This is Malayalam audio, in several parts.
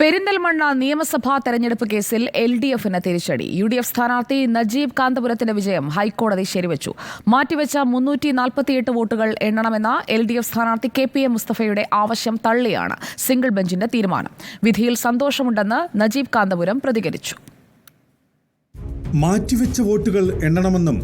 പെരിന്തൽമണ്ണ നിയമസഭാ തെരഞ്ഞെടുപ്പ് കേസിൽ എൽ ഡി എഫിന് തിരിച്ചടി. യു ഡി എഫ് സ്ഥാനാർത്ഥി നജീബ് കാന്തപുരത്തിന്റെ വിജയം ഹൈക്കോടതി ശരിവച്ചു. മാറ്റിവെച്ച മുന്നൂറ്റി നാൽപ്പത്തിയെട്ട് വോട്ടുകൾ എണ്ണണമെന്ന എൽ ഡി എഫ് സ്ഥാനാർത്ഥി കെ പി എ മുസ്തഫയുടെ ആവശ്യം തള്ളിയാണ് സിംഗിൾ ബെഞ്ചിന്റെ തീരുമാനം. വിധിയിൽ സന്തോഷമുണ്ടെന്ന് നജീബ് കാന്തപുരം പ്രതികരിച്ചു. മാറ്റിവെച്ച വോട്ടുകൾ എണ്ണണമെന്നും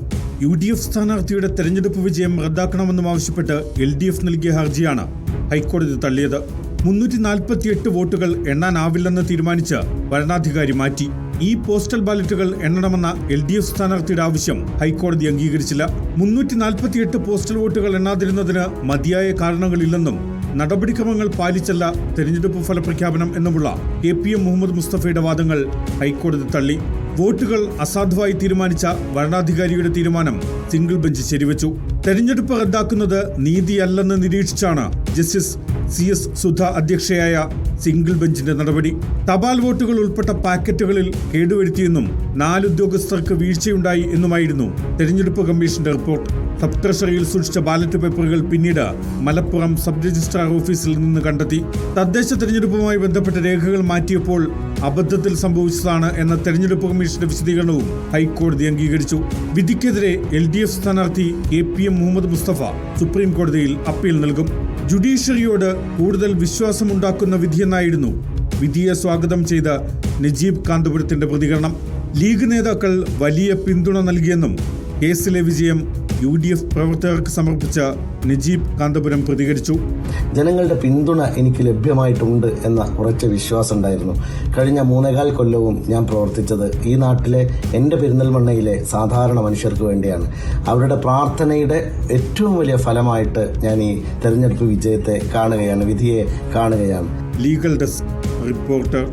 യു ഡി എഫ് സ്ഥാനാർത്ഥിയുടെ തെരഞ്ഞെടുപ്പ് വിജയം റദ്ദാക്കണമെന്നും ആവശ്യപ്പെട്ട് എൽ ഡി എഫ് നൽകിയ ഹർജിയാണ് ഹൈക്കോടതി തള്ളിയത്. മുന്നൂറ്റി നാൽപ്പത്തിയെട്ട് വോട്ടുകൾ എണ്ണാനാവില്ലെന്ന് തീരുമാനിച്ച് ഭരണാധികാരി മാറ്റി. ഈ പോസ്റ്റൽ ബാലറ്റുകൾ എണ്ണണമെന്ന എൽ ഡി എഫ് സ്ഥാനാർത്ഥിയുടെ ആവശ്യം ഹൈക്കോടതി അംഗീകരിച്ചില്ല. മുന്നൂറ്റി നാൽപ്പത്തിയെട്ട് പോസ്റ്റൽ വോട്ടുകൾ എണ്ണാതിരുന്നതിന് മതിയായ കാരണങ്ങളില്ലെന്നും നടപടിക്രമങ്ങൾ പാലിച്ചല്ല തെരഞ്ഞെടുപ്പ് ഫലപ്രഖ്യാപനം എന്നുമുള്ള കെ പി എം മുഹമ്മദ് മുസ്തഫയുടെ വാദങ്ങൾ ഹൈക്കോടതി തള്ളി. വോട്ടുകൾ അസാധുവായി തീരുമാനിച്ച ഭരണാധികാരിയുടെ തീരുമാനം സിംഗിൾ ബെഞ്ച് ശരിവച്ചു. തെരഞ്ഞെടുപ്പ് റദ്ദാക്കുന്നത് നീതിയല്ലെന്ന് നിരീക്ഷിച്ചാണ് ജസ്റ്റിസ് സി എസ് സുധ അധ്യക്ഷയായ സിംഗിൾ ബെഞ്ചിന്റെ നടപടി. തപാൽ വോട്ടുകൾ ഉൾപ്പെട്ട പാക്കറ്റുകളിൽ കേടുവരുത്തിയെന്നും നാല് ഉദ്യോഗസ്ഥർക്ക് വീഴ്ചയുണ്ടായി എന്നുമായിരുന്നു തെരഞ്ഞെടുപ്പ് കമ്മീഷന്റെ റിപ്പോർട്ട്. സബ് ട്രഷറിയിൽ സൂക്ഷിച്ച ബാലറ്റ് പേപ്പറുകൾ പിന്നീട് മലപ്പുറം സബ് രജിസ്ട്രാർ ഓഫീസിൽ നിന്ന് കണ്ടെത്തി. തദ്ദേശ തെരഞ്ഞെടുപ്പുമായി ബന്ധപ്പെട്ട രേഖകൾ മാറ്റിയപ്പോൾ അബദ്ധത്തിൽ സംഭവിച്ചതാണ് എന്ന തെരഞ്ഞെടുപ്പ് കമ്മീഷന്റെ വിശദീകരണവും ഹൈക്കോടതി അംഗീകരിച്ചു. വിധിക്കെതിരെ എൽ ഡി എഫ് സ്ഥാനാർത്ഥി A P M Muhammad Mustafa supreme കോടതിയിൽ അപ്പീൽ നൽകും. ജുഡീഷ്യറിയോട് കൂടുതൽ വിശ്വാസമുണ്ടാക്കുന്ന വിധിയെന്നായിരുന്നു വിധിയെ സ്വാഗതം ചെയ്ത നജീബ് കാന്തപുരത്തിന്റെ പ്രതികരണം. ലീഗ് നേതാക്കൾ വലിയ പിന്തുണ നൽകിയെന്നും കേസിലെ വിജയം യു ഡി എഫ് പ്രവർത്തകർക്ക് സമർപ്പിച്ച നജീബ് കാന്തപുരം പ്രതികരിച്ചു. ജനങ്ങളുടെ പിന്തുണ എനിക്ക് ലഭ്യമായിട്ടുണ്ട് എന്ന ഉറച്ച വിശ്വാസം ഉണ്ടായിരുന്നു. കഴിഞ്ഞ മൂന്നേകാൽ കൊല്ലവും ഞാൻ പ്രവർത്തിച്ചത് ഈ നാട്ടിലെ എന്റെ പെരിന്തൽമണ്ണയിലെ സാധാരണ മനുഷ്യർക്ക് വേണ്ടിയാണ്. അവരുടെ പ്രാർത്ഥനയുടെ ഏറ്റവും വലിയ ഫലമായിട്ട് ഞാൻ ഈ തെരഞ്ഞെടുപ്പ് വിജയത്തെ കാണുകയാണ് വിധിയെ കാണുകയാണ്. Legal desk reporter